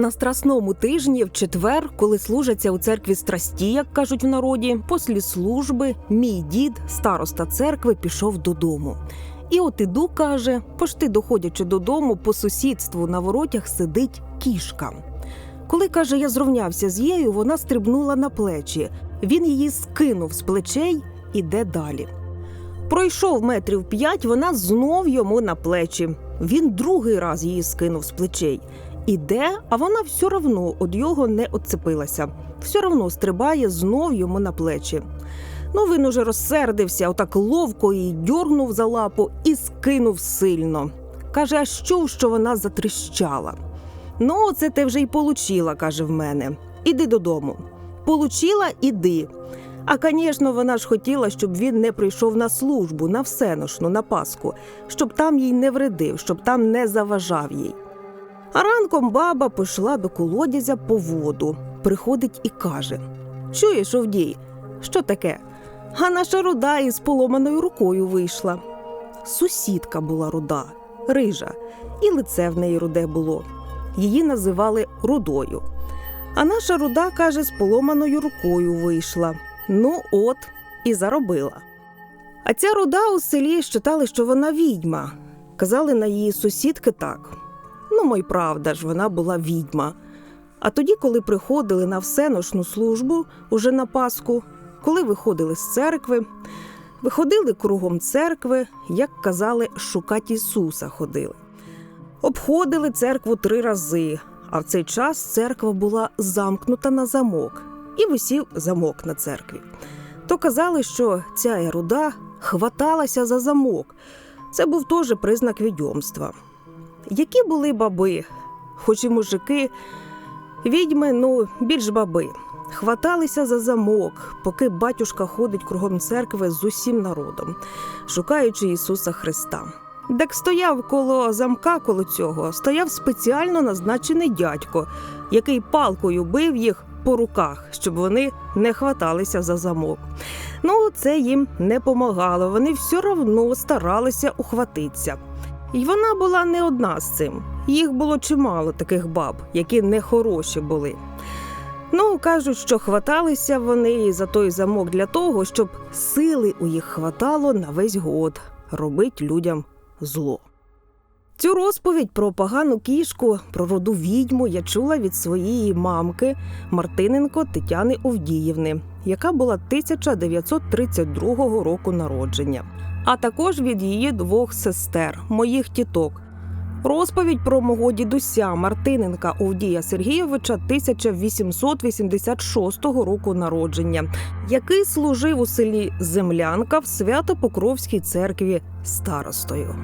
На страсному тижні в четвер, коли служаться у церкві страсті, як кажуть в народі, після служби мій дід, староста церкви, пішов додому. І от іду, каже, пошти доходячи додому, по сусідству на воротях сидить кішка. Коли каже, я зрівнявся з їю, вона стрибнула на плечі. Він її скинув з плечей, іде далі. Пройшов метрів п'ять, вона знов йому на плечі. Він другий раз її скинув з плечей. Іде, а вона все равно від його не отцепилася. Все равно стрибає знов йому на плечі. Ну він уже розсердився, отак ловко її дьорнув за лапу і скинув сильно. Каже, а що, що вона затріщала. Ну, це ти вже й получила, каже в мене. Іди додому. Получила, іди. А, звісно, вона ж хотіла, щоб він не прийшов на службу, на всеношну, на Пасху, щоб там їй не вредив, щоб там не заважав їй. А ранком баба пішла до колодязя по воду, приходить і каже: Чуєш, Овдій, що таке? А наша руда із поломаною рукою вийшла. Сусідка була руда, рижа, і лице в неї руде було. Її називали рудою. А наша руда, каже, з поломаною рукою вийшла. Ну, от, і заробила. А ця руда у селі считали, що вона відьма. Казали на її сусідки так. Мой правда ж, вона була відьма. А тоді, коли приходили на всеношну службу уже на Пасху, коли виходили з церкви, виходили кругом церкви, як казали, шукати Ісуса ходили. Обходили церкву три рази, а в цей час церква була замкнута на замок і висів замок на церкві. То казали, що ця еруда хваталася за замок. Це був теж признак відьомства. Які були баби, хоч і мужики, відьми, ну, більш баби, хваталися за замок, поки батюшка ходить кругом церкви з усім народом, шукаючи Ісуса Христа. Так стояв коло замка, коло цього, стояв спеціально назначений дядько, який палкою бив їх по руках, щоб вони не хваталися за замок. Ну, це їм не помагало. Вони все одно старалися ухватитися. І вона була не одна з цим. Їх було чимало таких баб, які нехороші були. Ну, кажуть, що хваталися вони за той замок для того, щоб сили у їх хватало на весь год робить людям зло. Цю розповідь про погану кішку, про роду відьму я чула від своєї мамки Мартиненко Тетяни Овдіївни, яка була 1932 року народження, а також від її двох сестер, моїх тіток. Розповідь про мого дідуся Мартиненка Овдія Сергійовича 1886 року народження, який служив у селі Землянка в Свято-Покровській церкві старостою.